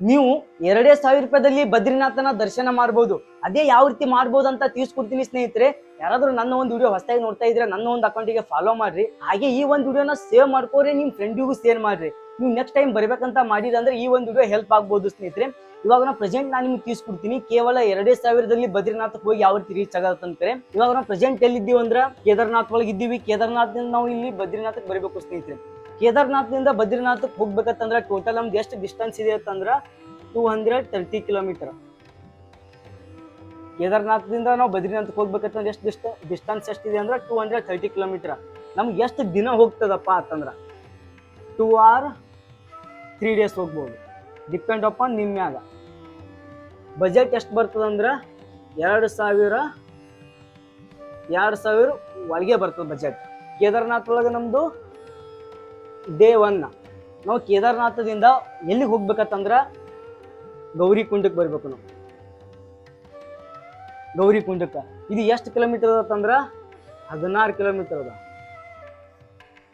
ನೀವು ಎರಡೇ ಸಾವಿರ ರೂಪಾಯಿದಲ್ಲಿ ಬದ್ರಿನಾಥನ ದರ್ಶನ ಮಾಡ್ಬೋದು. ಅದೇ ಯಾವ ರೀತಿ ಮಾಡ್ಬೋದು ಅಂತ ತಿಳಿಸ್ಕೊಡ್ತೀನಿ ಸ್ನೇಹಿತರೆ. ಯಾರಾದ್ರೂ ನನ್ನ ಒಂದು ವಿಡಿಯೋ ಹೊಸದಾಗಿ ನೋಡ್ತಾ ಇದ್ರೆ ನನ್ನ ಒಂದು ಅಕೌಂಟಿಗೆ ಫಾಲೋ ಮಾಡ್ರಿ. ಹಾಗೆ ಈ ಒಂದು ವಿಡಿಯೋನ ಸೇವ್ ಮಾಡ್ಕೋರಿ ನಿಮ್ ಫ್ರೆಂಡಿಗೂ ಶೇರ್ ಮಾಡ್ರಿ. ನೀವು ನೆಕ್ಸ್ಟ್ ಟೈಮ್ ಬರ್ಬೇಕಂತ ಮಾಡಿದಂದ್ರೆ ಈ ಒಂದು ವಿಡಿಯೋ ಹೆಲ್ಪ್ ಆಗ್ಬೋದು ಸ್ನೇಹಿತರೆ. ಇವಾಗ ನಾ ಪ್ರೆಸೆಂಟ್ ನಾನು ನಿಮ್ಗೆ ತಿಳಿಸ್ಕೊಡ್ತೀನಿ. ಕೇವಲ ಎರಡೇ ಸಾವಿರದಲ್ಲಿ ಬದ್ರಿನಾಥಕ್ಕೆ ಹೋಗಿ ಯಾವ ರೀತಿ ರೀಚ್ ಆಗತ್ತೆ ಅಂತಾರೆ ಇವಾಗ ನಾವು ಪ್ರೆಸೆಂಟ್ ಎಲ್ಲಿದ್ದೀವಿ ಅಂದ್ರೆ ಕೇದಾರ್ನಾಥ್ ಒಳಗೆ ಇದ್ದೀವಿ ಕೇದಾರ್ನಾಥ್ನಿಂದ ನಾವು ಇಲ್ಲಿ ಬದ್ರಿನಾಥಕ್ಕೆ ಬರಬೇಕು ಸ್ನೇಹಿತರೆ. ಕೇದಾರ್ನಾಥ್ನಿಂದ ಬದ್ರಿನಾಥಕ್ಕೆ ಹೋಗ್ಬೇಕಂತಂದ್ರೆ ಟೋಟಲ್ ನಮ್ದು ಎಷ್ಟು ಡಿಸ್ಟೆನ್ಸ್ ಇದೆ ಅಂತಂದ್ರೆ ಟೂ ಹಂಡ್ರೆಡ್ ತರ್ಟಿ ಕಿಲೋಮೀಟರ್ ಕೇದಾರ್ನಾಥದಿಂದ ನಾವು ಬದ್ರಿನಾಥಕ್ಕೆ ಹೋಗ್ಬೇಕಂತಂದ್ರೆ ಎಷ್ಟು ಡಿಸ್ಟ ಡಿಸ್ಟೆನ್ಸ್ ಎಷ್ಟಿದೆ ಅಂದ್ರೆ ಟೂ ಹಂಡ್ರೆಡ್ ತರ್ಟಿ ಕಿಲೋಮೀಟರ್ ನಮ್ಗೆ ಎಷ್ಟು ದಿನ ಹೋಗ್ತದಪ್ಪ ಅಂತಂದ್ರೆ ಟೂ ಆರ್ ತ್ರೀ ಡೇಸ್ ಹೋಗ್ಬೋದು. ಡಿಪೆಂಡ್ ಅಪಾನ್ ನಿಮ್ಮ ಮ್ಯಾಗ. ಬಜೆಟ್ ಎಷ್ಟು ಬರ್ತದಂದ್ರೆ ಎರಡು ಸಾವಿರ ಎರಡು ಸಾವಿರ ಒಳಗೆ ಬರ್ತದೆ ಬಜೆಟ್ ಕೇದಾರ್ನಾಥ್ ಒಳಗೆ ನಮ್ಮದು ಡೇ ಒನ್ ನಾವು ಕೇದಾರನಾಥದಿಂದ ಎಲ್ಲಿಗೆ ಹೋಗ್ಬೇಕಂತಂದ್ರೆ ಗೌರಿ ಕುಂಡಕ್ಕೆ ಬರ್ಬೇಕು ನಾವು. ಗೌರಿ ಕುಂಡಕ್ಕೆ ಇದು ಎಷ್ಟು ಕಿಲೋಮೀಟರ್ ಅದಂದ್ರೆ ಹದಿನಾರು ಕಿಲೋಮೀಟರ್ ಅದ.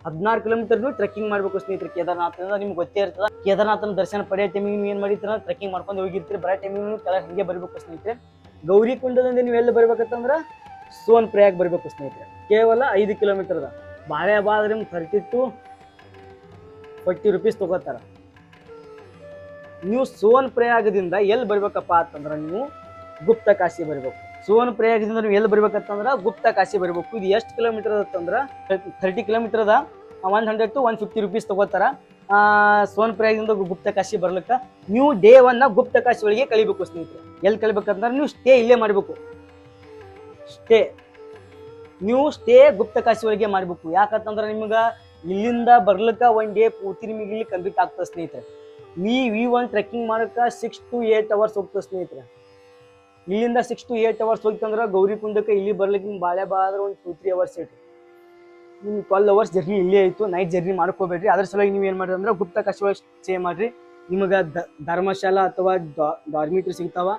ಹದಿನಾರು ಕಿಲೋಮೀಟರ್ ನೀವು ಟ್ರೆಕ್ಕಿಂಗ್ ಮಾಡ್ಬೇಕು ಸ್ನೇಹಿತರೆ ಕೇದಾರ್ನಾಥದಿಂದ ನಿಮ್ಗೆ ಗೊತ್ತೇ ಇರ್ತದೆ. ಕೇದಾರನಾಥನ ದರ್ಶನ ಪಡೆಯೋ ಟೈಮಿಗೆ ನೀವು ಏನು ಮಾಡಿರ್ತೀರ? ಟ್ರೆಕ್ಕಿಂಗ್ ಮಾಡ್ಕೊಂಡು ಹೋಗಿರ್ತೀರಿ. ಬರೋ ಟೈಮಿಗೆ ಕೆಳಗೆ ಹಿಂಗೆ ಬರಬೇಕು ಸ್ನೇಹಿತರೆ. ಗೌರಿ ಕುಂಡದಿಂದ ನೀವು ಎಲ್ಲಿ ಬರ್ಬೇಕಂತಂದ್ರೆ ಸೋನ್ ಪ್ರಯಾಗ್ ಬರಬೇಕು ಸ್ನೇಹಿತರೆ. ಕೇವಲ ಐದು ಕಿಲೋಮೀಟರ್ ಅದ. ಬಾಳೆ ಬಾದ್ರೆ ನಿಮ್ಗೆ ಥರ್ಟಿ ಟು ಫಾರ್ಟಿ ರುಪೀಸ್ ತಗೋತಾರ. ನೀವು ಸೋನ್ ಪ್ರಯಾಗದಿಂದ ಎಲ್ಲಿ ಬರ್ಬೇಕಪ್ಪ ಅಂತಂದ್ರೆ ನೀವು ಗುಪ್ತ ಕಾಶಿ ಬರ್ಬೇಕು. ಸೋನ್ ಪ್ರಯಾಗದಿಂದ ನೀವು ಎಲ್ಲಿ ಬರ್ಬೇಕಂತಂದ್ರೆ ಗುಪ್ತ ಕಾಶಿ ಬರ್ಬೇಕು. ಇದು ಎಷ್ಟು ಕಿಲೋಮೀಟರ್ ಅದಂದ್ರೆ ಥರ್ಟಿ ಕಿಲೋಮೀಟರ್ ಅದ. One hundred to one fifty rupees ತಗೋತಾರ. ಸೋನ್ ಪ್ರಯಾಗದಿಂದ ಗುಪ್ತ ಕಾಶಿ ಬರ್ಲಿಕ್ಕೆ ನೀವು ಡೇ ಒನ್ನ ಗುಪ್ತ ಕಾಶಿ ಒಳಗೆ ಕಲಿಬೇಕು ಸ್ನೇಹಿತರೆ. ಎಲ್ಲಿ ಕಲಿಬೇಕಂತಂದ್ರೆ ನೀವು ಸ್ಟೇ ಇಲ್ಲೇ ಮಾಡಬೇಕು. ಸ್ಟೇ ನೀವು ಸ್ಟೇ ಗುಪ್ತ ಕಾಶಿ ಒಳಗೆ ಮಾಡಬೇಕು. ಯಾಕಂತಂದ್ರೆ ನಿಮ್ಗೆ ಇಲ್ಲಿಂದ ಬರ್ಲಿಕ್ಕೆ ಒನ್ ಡೇ ಪೂರ್ತಿ ನಿಮಗೆ ಕಂಪ್ಲೀಟ್ ಆಗ್ತದೆ ಸ್ನೇಹಿತರೆ. ನೀವು ವಿ ಒನ್ ಟ್ರೆಕ್ಕಿಂಗ್ ಮಾಡಕ್ಕೆ ಸಿಕ್ಸ್ ಟು ಏಟ್ ಅವರ್ಸ್ ಹೋಗ್ತದೆ ಸ್ನೇಹಿತರೆ. ಇಲ್ಲಿಂದ ಸಿಕ್ಸ್ ಟು ಏಟ್ ಅವರ್ಸ್ ಹೋಗ್ತಂದ್ರೆ ಗೌರಿ ಕುಂಡಕ್ಕೆ ಇಲ್ಲಿ ಬರ್ಲಿಕ್ಕೆ ನಿಮ್ಗೆ ಬಾಳೆ ಬಾದ್ರೆ ಒಂದು ಟೂ ತ್ರೀ ಅವರ್ಸ್ ಇಟ್ಟು ನಿಮ್ಗೆ ಟ್ವೆಲ್ ಅವರ್ಸ್ ಜರ್ನಿ ಇಲ್ಲೇ ಆಯಿತು ನೈಟ್ ಜರ್ನಿ ಮಾಡ್ಕೋಬೇಡ್ರಿ. ಅದ್ರ ಸಲುವಾಗಿ ನೀವು ಏನು ಮಾಡಿರಿ ಅಂದ್ರೆ ಗುಪ್ತ ಕಾಶಿ ಒಳಗೆ ಸ್ಟೇ ಮಾಡ್ರಿ. ನಿಮಗೆ ಧರ್ಮಶಾಲಾ ಅಥವಾ ಡಾರ್ಮಿಟ್ರಿ ಸಿಗ್ತಾವ.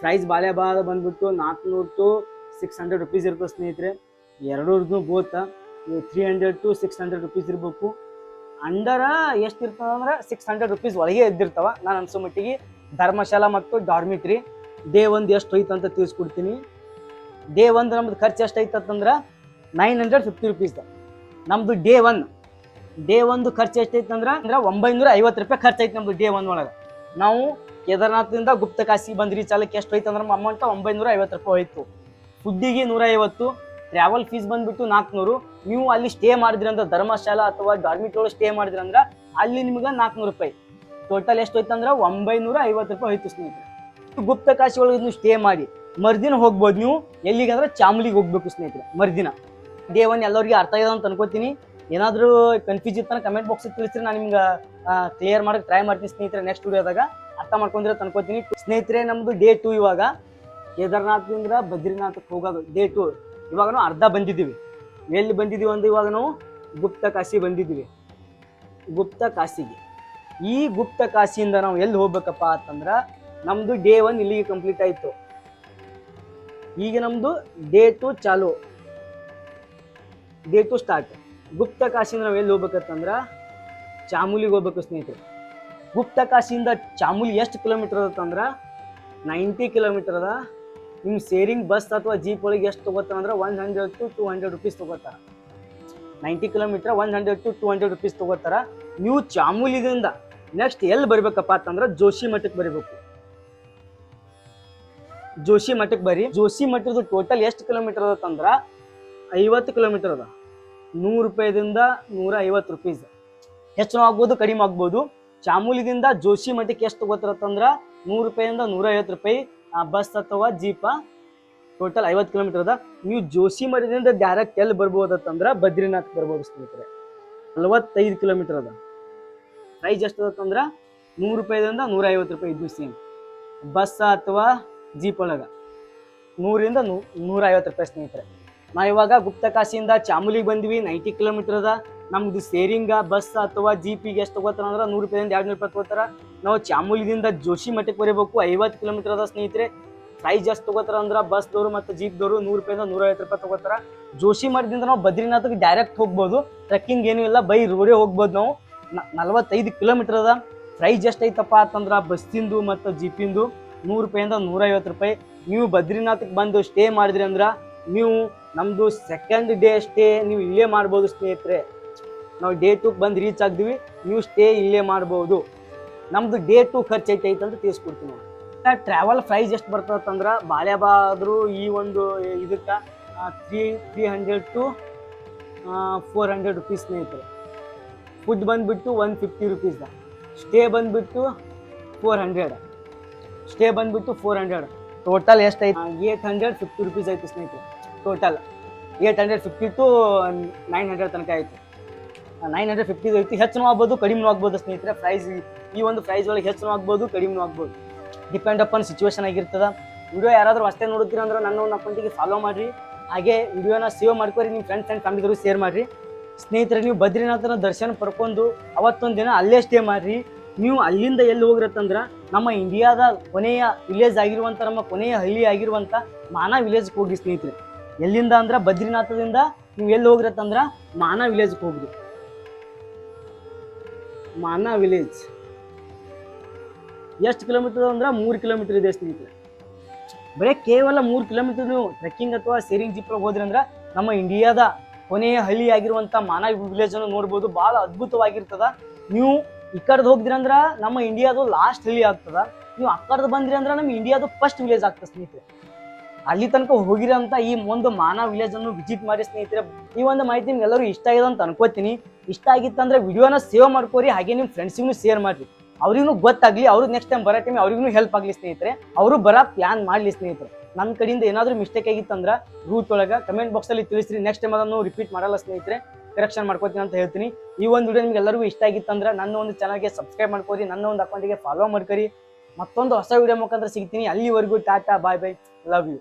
ಪ್ರೈಸ್ ಬಾಳೆ ಬಾದ ಬಂದ್ಬಿಟ್ಟು ನಾಲ್ಕುನೂರು ಟು ಸಿಕ್ಸ್ ಹಂಡ್ರೆಡ್ ರುಪೀಸ್ ಇರ್ತದೆ ಸ್ನೇಹಿತರೆ. ಎರಡೂರ್ದು ಬೋತ. Three hundred to six hundred rupees ಇರಬೇಕು. ಅಂಡರ ಎಷ್ಟು ಇರ್ತದೆ ಅಂದ್ರೆ ಸಿಕ್ಸ್ ಹಂಡ್ರೆಡ್ ರುಪೀಸ್ ಒಳಗೆ ಎದ್ದಿರ್ತಾವ ನಾನು ಅನ್ಸೋ ಮಟ್ಟಿಗೆ ಧರ್ಮಶಾಲಾ ಮತ್ತು ಡಾರ್ಮಿಟ್ರಿ ಡೇ ಒಂದು ಎಷ್ಟು ಹೋಯ್ತು ಅಂತ ತಿಳಿಸ್ಕೊಡ್ತೀನಿ. ಡೇ ಒಂದು ನಮ್ದು ಖರ್ಚು ಎಷ್ಟು ಐತಂತಂದ್ರೆ ನೈನ್ ಹಂಡ್ರೆಡ್ ಫಿಫ್ಟಿ ರುಪೀಸ್ ನಮ್ದು ಡೇ ಒನ್ ಡೇ ಒಂದು ಖರ್ಚು ಎಷ್ಟೈತೆ ಅಂದ್ರೆ ಅಂದ್ರೆ ಒಂಬೈನೂರ ಐವತ್ತು ರೂಪಾಯಿ ಖರ್ಚು ಐತೆ ನಮ್ದು ಡೇ ಒನ್ ಒಳಗೆ. ನಾವು ಕೇದಾರ್ನಾಥದಿಂದ ಗುಪ್ತ ಕಾಶಿ ಬಂದ್ರಿ ಚಾಲಕ್ಕೆ ಎಷ್ಟು ಹೋಯ್ತು ಅಂದ್ರೆ ಅಮೌಂಟ್ ಒಂಬೈನೂರ ಐವತ್ತು ರೂಪಾಯಿ ಹೋಯ್ತು. ಫುಡ್ಡಿಗೆ ನೂರ ಐವತ್ತು ಟ್ರಾವೆಲ್ ಫೀಸ್ ಬಂದ್ಬಿಟ್ಟು ನಾಲ್ಕುನೂರು ನೀವು ಅಲ್ಲಿ ಸ್ಟೇ ಮಾಡಿದ್ರಿ ಅಂದ್ರೆ ಧರ್ಮಶಾಲಾ ಅಥವಾ ಡಾರ್ಮಿಟ್ ಒಳಗೆ ಸ್ಟೇ ಮಾಡಿದ್ರಂದ್ರೆ ಅಲ್ಲಿ ನಿಮ್ಗೆ ನಾಲ್ಕುನೂರು ರೂಪಾಯಿ. ಟೋಟಲ್ ಎಷ್ಟು ಹೋಯ್ತು ಅಂದ್ರೆ ಒಂಬೈನೂರ ಐವತ್ತು ರೂಪಾಯಿ ಹೋಯ್ತು ಸ್ನೇಹಿತರೆ. ಗುಪ್ತ ಕಾಶಿ ಒಳಗೆ ನೀವು ಸ್ಟೇ ಮಾಡಿ, ಮರ್ದಿನ ಹೋಗ್ಬೋದು ನೀವು. ಎಲ್ಲಿಗೆ ಅಂದ್ರೆ ಚಾಮುಲಿಗೆ ಹೋಗ್ಬೇಕು ಸ್ನೇಹಿತರೆ, ಮರ್ದಿನ. ಡೇ ಒನ್ ಎಲ್ಲರಿಗೆ ಅರ್ಥ ಆಗಿದೆ ಅಂತ ಅನ್ಕೋತೀನಿ. ಏನಾದರೂ ಕನ್ಫ್ಯೂಸ್ ಇತ್ತಾನ ಕಮೆಂಟ್ ಬಾಕ್ಸ್ ತಿಳಿಸ್ರಿ, ನಾನು ನಿಮ್ಗೆ ಕ್ಲಿಯರ್ ಮಾಡಕ್ಕೆ ಟ್ರೈ ಮಾಡ್ತೀನಿ ಸ್ನೇಹಿತರೆ ನೆಕ್ಸ್ಟ್ ವಿಡಿಯೋದಾಗ ಅರ್ಥ ಮಾಡ್ಕೊಂಡಿರೋ ಅನ್ಕೋತೀನಿ ಸ್ನೇಹಿತರೆ ನಮ್ಮದು ಡೇ ಟು ಇವಾಗ. ಕೇದಾರ್ನಾಥದಿಂದ ಬದ್ರಿನಾಥಕ್ಕೆ ಹೋಗೋದು. ಡೇ ಟು ಇವಾಗ ನಾವು ಅರ್ಧ ಬಂದಿದ್ದೀವಿ. ಎಲ್ಲಿ ಬಂದಿದ್ದೀವಿ ಅಂದ್ರೆ ಇವಾಗ ನಾವು ಗುಪ್ತ ಕಾಶಿ ಬಂದಿದ್ದೀವಿ. ಗುಪ್ತ ಕಾಶಿಗೆ. ಈ ಗುಪ್ತ ಕಾಶಿಯಿಂದ ನಾವು ಎಲ್ಲಿ ಹೋಗ್ಬೇಕಪ್ಪ ಅಂತಂದ್ರೆ ನಮ್ದು ಡೇ ಒನ್ ಇಲ್ಲಿಗೆ ಕಂಪ್ಲೀಟ್ ಆಯಿತು. ಈಗ ನಮ್ದು ಡೇ ಟು ಚಾಲು. ಡೇ ಟು ಸ್ಟಾರ್ಟ್ ಗುಪ್ತ ಕಾಶಿಯಿಂದ ನಾವು ಎಲ್ಲಿ ಹೋಗ್ಬೇಕಂತಂದ್ರೆ ಚಾಮುಲಿಗೆ ಹೋಗ್ಬೇಕು ಸ್ನೇಹಿತರೆ. ಗುಪ್ತ ಕಾಶಿಯಿಂದ ಚಾಮುಲಿ ಎಷ್ಟು ಕಿಲೋಮೀಟರ್ ಅದಂದ್ರೆ ನೈಂಟಿ ಕಿಲೋಮೀಟರ್ ಅದ. ನಿಮ್ಮ ಸೇರಿಂಗ್ ಬಸ್ ಅಥವಾ ಜೀಪ್ ಒಳಗೆ ಎಷ್ಟು ತೊಗೋತಾರೆ ಅಂದ್ರೆ one hundred to two hundred rupees ತೊಗೋತಾರೆ. Ninety kilometre one hundred to two hundred rupees ತೊಗೋತಾರೆ. ನೀವು ಚಾಮೂಲಿದಿಂದ ನೆಕ್ಸ್ಟ್ ಎಲ್ಲಿ ಬರಬೇಕಪ್ಪ ಅಂತಂದ್ರೆ ಜೋಶಿ ಮಠಕ್ಕೆ ಬರಬೇಕು. ಜೋಶಿ ಮಠಕ್ಕೆ ಬರೀ. ಜೋಶಿ ಮಠದ ಟೋಟಲ್ ಎಷ್ಟು ಕಿಲೋಮೀಟರ್ ಅದಂದ್ರ ಐವತ್ತು ಕಿಲೋಮೀಟರ್ ಅದ. ನೂರು ರೂಪಾಯಿದಿಂದ ನೂರ ಐವತ್ತು ರುಪೀಸ್ ಹೆಚ್ಚು ಆಗ್ಬೋದು, ಕಡಿಮೆ ಆಗ್ಬೋದು. ಚಾಮೂಲಿದಿಂದ ಜೋಶಿ ಮಠಕ್ಕೆ ಎಷ್ಟು ತಗೋತಾರತ್ತಂದ್ರ ನೂರು ರೂಪಾಯಿಂದ ನೂರ ಐವತ್ತು ರೂಪಾಯಿ ಬಸ್ ಅಥವಾ ಜೀಪ ಟೋಟಲ್ ಐವತ್ತು ಕಿಲೋಮೀಟರ್ ಅದ. ನೀವು ಜೋಶಿ ಮರದಿಂದ ಡೈರೆಕ್ಟ್ ಎಲ್ಲಿ ಬರ್ಬೋದಂದ್ರೆ ಬದ್ರಿನಾಥ್ ಬರ್ಬೋದು ಸ್ನೇಹಿತರೆ. ನಲವತ್ತೈದು ಕಿಲೋಮೀಟರ್ ಅದ. ಪ್ರೈಸ್ ಎಷ್ಟು ಅದಂದ್ರ ನೂರು ರೂಪಾಯಿದಿಂದ ನೂರ ಐವತ್ತು ರೂಪಾಯಿ ಇದ್ದು ಸೇಮ್ ಬಸ್ ಅಥವಾ ಜೀಪ್ ಒಳಗೆ ನೂರಿಂದ ನೂ ನೂರ ಐವತ್ತು ರೂಪಾಯಿ ಸ್ನೇಹಿತರೆ. ನಾವು ಇವಾಗ ಗುಪ್ತಕಾಶಿಯಿಂದ ಚಾಮುಲಿಗೆ ಬಂದ್ವಿ ನೈಂಟಿ ಕಿಲೋಮೀಟರ್ ಅದ. ನಮ್ದು ಸೇರಿಂಗ, ಬಸ್ ಅಥವಾ ಜೀಪಿಗೆ ಎಷ್ಟು ತಗೋತಾರ ಅಂದ್ರೆ ನೂರು ರೂಪಾಯಿಂದ ಎರಡು ನೂರು ರೂಪಾಯಿ ತಗೋತಾರ. ನಾವು ಚಾಮುಲಿದಿಂದ ಜೋಶಿ ಮಠಕ್ಕೆ ಬರಬೇಕು, ಐವತ್ತು ಕಿಲೋಮೀಟರ್ ಅದ ಸ್ನೇಹಿತರೆ. ಪ್ರೈಸ್ ಎಷ್ಟು ತಗೋತಾರ ಅಂದ್ರೆ ಬಸ್ದವರು ಮತ್ತು ಜೀಪ್ದವರು ನೂರು ರೂಪಾಯಿಂದ ನೂರ ಐವತ್ತು ರೂಪಾಯಿ ತಗೋತಾರ. ಜೋಶಿ ಮಠದಿಂದ ನಾವು ಬದ್ರಿನಾಥ್ಗೆ ಡೈರೆಕ್ಟ್ ಹೋಗ್ಬೋದು. ಟ್ರೆಕ್ಕಿಂಗ್ ಏನೂ ಇಲ್ಲ, ಬೈ ರೋಡೇ ಹೋಗ್ಬೋದು ನಾವು. ನಲವತ್ತೈದು ಕಿಲೋಮೀಟರ್ ಅದ. ಪ್ರೈಸ್ ಎಷ್ಟೈತಪ್ಪ ಅಂತಂದ್ರೆ ಬಸ್ಸಿಂದು ಮತ್ತು ಜೀಪಿಂದು ನೂರು ರೂಪಾಯಿಂದ ನೂರೈವತ್ತು ರೂಪಾಯಿ. ನೀವು ಬದ್ರಿನಾಥಕ್ಕೆ ಬಂದು ಸ್ಟೇ ಮಾಡಿದ್ರಿ ಅಂದ್ರೆ ನೀವು ನಮ್ಮದು ಸೆಕೆಂಡ್ ಡೇ ಸ್ಟೇ ನೀವು ಇಲ್ಲೇ ಮಾಡ್ಬೋದು ಸ್ನೇಹಿತರೆ. ನಾವು ಡೇ ಟು ಬಂದು ರೀಚ್ ಆಗಿದ್ವಿ ನೀವು ಸ್ಟೇ ಇಲ್ಲೇ ಮಾಡ್ಬೋದು. ನಮ್ದು ಡೇ ಟು ಖರ್ಚು ಐತೆ ಅಂತ ತಿಳಿಸ್ಕೊಡ್ತೀವಿ ನಾವು. ಟ್ರಾವೆಲ್ ಪ್ರೈಸ್ ಎಷ್ಟು ಬರ್ತದಂದ್ರೆ ಬಾಳೆಬಾದ್ರು ಈ ಒಂದು ಇದಕ್ಕೆ three three hundred to four hundred rupees ಸ್ನೇಹಿತರೆ ಫುಡ್ ಬಂದುಬಿಟ್ಟು ಒನ್ ಫಿಫ್ಟಿ ರುಪೀಸ್ದ ಸ್ಟೇ ಬಂದುಬಿಟ್ಟು ಫೋರ್ ಹಂಡ್ರೆಡ್ ಸ್ಟೇ ಬಂದುಬಿಟ್ಟು ಫೋರ್ ಹಂಡ್ರೆಡ್ ಟೋಟಲ್ ಎಷ್ಟು ಐತೆ? ಏಟ್ ಹಂಡ್ರೆಡ್ ಫಿಫ್ಟಿ ರುಪೀಸ್ ಐತೆ ಸ್ನೇಹಿತರೆ. Total eight hundred fifty to nine hundred ತನಕ ಆಯಿತು ನೈನ್ ಹಂಡ್ರೆಡ್ ಫಿಫ್ಟಿ ಐತಿ ಹೆಚ್ಚು ಆಗ್ಬೋದು, ಕಡಿಮೆ ಆಗ್ಬೋದು ಸ್ನೇಹಿತರೆ. ಪ್ರೈಸ್ ಈ ಒಂದು ಪ್ರೈಸ್ ಒಳಗೆ ಹೆಚ್ಚು ಆಗ್ಬೋದು, ಕಡಿಮೆ ಆಗ್ಬೋದು. ಡಿಪೆಂಡ್ ಅಪಾನ್ ಸಿಚುವೇಶನ್ ಆಗಿರ್ತದೆ. ವಿಡಿಯೋ ಯಾರಾದರೂ ಅಷ್ಟೇ ನೋಡುತ್ತೀರ ಅಂದ್ರೆ ನನ್ನ ಒಂದು ಅಕೌಂಟಿಗೆ ಫಾಲೋ ಮಾಡಿರಿ. ಹಾಗೆ ವಿಡಿಯೋನ ಸೇವ್ ಮಾಡ್ಕೋರಿ ನಿಮ್ಮ ಫ್ರೆಂಡ್ಸ್ ಆ್ಯಂಡ್ ಫ್ಯಾಮಿಲಿಗೂ ಶೇರ್ ಮಾಡಿರಿ. ಸ್ನೇಹಿತರೆ, ನೀವು ಬದ್ರಿನಾಥನ ದರ್ಶನ ಪಡ್ಕೊಂಡು ಅವತ್ತೊಂದು ದಿನ ಅಲ್ಲೇ ಸ್ಟೇ ಮಾಡಿರಿ. ನೀವು ಅಲ್ಲಿಂದ ಎಲ್ಲಿ ಹೋಗಿರತ್ತಂದ್ರೆ, ನಮ್ಮ ಇಂಡಿಯಾದ ಕೊನೆಯ ವಿಲೇಜ್ ಆಗಿರುವಂಥ ನಮ್ಮ ಕೊನೆಯ ಹಳ್ಳಿ ಆಗಿರುವಂಥ ಮಾನ ವಿಲೇಜ್ಗೆ ಹೋಗಿ ಸ್ನೇಹಿತರೆ. ಎಲ್ಲಿಂದ ಅಂದ್ರೆ ಬದ್ರಿನಾಥದಿಂದ ನೀವು ಎಲ್ಲಿ ಹೋಗಿರತ್ತಂದ್ರೆ ಮಾನ ವಿಲೇಜ್ಗೆ ಹೋಗ್ರಿ. ಮಾನಾ ವಿಲೇಜ್. ಎಷ್ಟು ಕಿಲೋಮೀಟರ್ ಅಂದ್ರೆ ಮೂರು ಕಿಲೋಮೀಟರ್ ಇದೆ ಸ್ನೇಹಿತರೆ. ಬರೀ ಕೇವಲ ಮೂರು ಕಿಲೋಮೀಟರ್ ನೀವು ಟ್ರೆಕ್ಕಿಂಗ್ ಅಥವಾ ಸೇರಿಂಗ್ ಜಿಪ್ ಹೋದ್ರಿ ಅಂದ್ರೆ ನಮ್ಮ ಇಂಡಿಯಾದ ಕೊನೆಯ ಹಳ್ಳಿ ಆಗಿರುವಂಥ ಮಾನ ವಿಲೇಜ್ ಅನ್ನು ನೋಡ್ಬೋದು. ಭಾಳ ಅದ್ಭುತವಾಗಿರ್ತದ. ನೀವು ಈ ಕಡೆದು ಹೋಗಿದ್ರಿ ಅಂದ್ರೆ ನಮ್ಮ ಇಂಡಿಯಾದು ಲಾಸ್ಟ್ ಹಳ್ಳಿ ಆಗ್ತದ. ನೀವು ಆ ಕಡೆದು ಬಂದ್ರಿ ಅಂದ್ರೆ ನಮ್ಮ ಇಂಡಿಯಾದು ಫಸ್ಟ್ ವಿಲೇಜ್ ಆಗ್ತದೆ ಸ್ನೇಹಿತರೆ. ಅಲ್ಲಿ ತನಕ ಹೋಗಿರೋ ಅಂತ ಈ ಒಂದು ಮಾನ ವಿಲೇಜ್ ಅನ್ನು ವಿಸಿಟ್ ಮಾಡಿ ಸ್ನೇಹಿತರೆ. ಈ ಒಂದು ಮಾಹಿತಿ ನಿಮ್ಗೆ ಎಲ್ಲರೂ ಇಷ್ಟ ಆಗಿದೆ ಅಂತ ಅನ್ಕೋತೀನಿ. ಇಷ್ಟ ಆಗಿತ್ತಂದ್ರೆ ವಿಡಿಯೋನ ಸೇವ್ ಮಾಡ್ಕೋರಿ, ಹಾಗೆ ನಿಮ್ಮ ಫ್ರೆಂಡ್ಸಿಗೂ ಶೇರ್ ಮಾಡ್ರಿ. ಅವ್ರಿಗೂ ಗೊತ್ತಾಗ್ಲಿ, ಅವ್ರು ನೆಕ್ಸ್ಟ್ ಟೈಮ್ ಬರೋ ಟೈಮ್ ಅವ್ರಿಗೂ ಹೆಲ್ಪ್ ಆಗಲಿ ಸ್ನೇಹಿತರೆ. ಅವರು ಬರೋ ಪ್ಲಾನ್ ಮಾಡಲಿ ಸ್ನೇಹಿತರೆ. ನನ್ನ ಕಡೆಯಿಂದ ಏನಾದರೂ ಮಿಸ್ಟೇಕ್ ಆಗಿತ್ತಂದ್ರೆ ರೂಟ್ ಒಳಗೆ ಕಮೆಂಟ್ ಬಾಕ್ಸಲ್ಲಿ ತಿಳಿಸ್ರಿ. ನೆಕ್ಸ್ಟ್ ಟೈಮ್ ಅದನ್ನು ರಿಪೀಟ್ ಮಾಡಲ್ಲ ಸ್ನೇಹಿತರೆ. ಕರೆಕ್ಷನ್ ಮಾಡ್ಕೋತೀನಿ ಅಂತ ಹೇಳ್ತೀನಿ. ಈ ಒಂದು ವಿಡಿಯೋ ನಿಮ್ಗೆ ಎಲ್ಲರಿಗೂ ಇಷ್ಟ ಆಗಿತ್ತಂದ್ರೆ ನನ್ನ ಒಂದು ಚಾನಲ್ಗೆ ಸಬ್ಸ್ಕ್ರೈಬ್ ಮಾಡ್ಕೋರಿ, ನನ್ನ ಒಂದು ಅಕೌಂಟಿಗೆ ಫಾಲೋ ಮಾಡ್ಕೊರಿ. ಮತ್ತೊಂದು ಹೊಸ ವಿಡಿಯೋ ಮುಖಾಂತರ ಸಿಗ್ತೀನಿ. ಅಲ್ಲಿವರೆಗೂ tata bye bye love you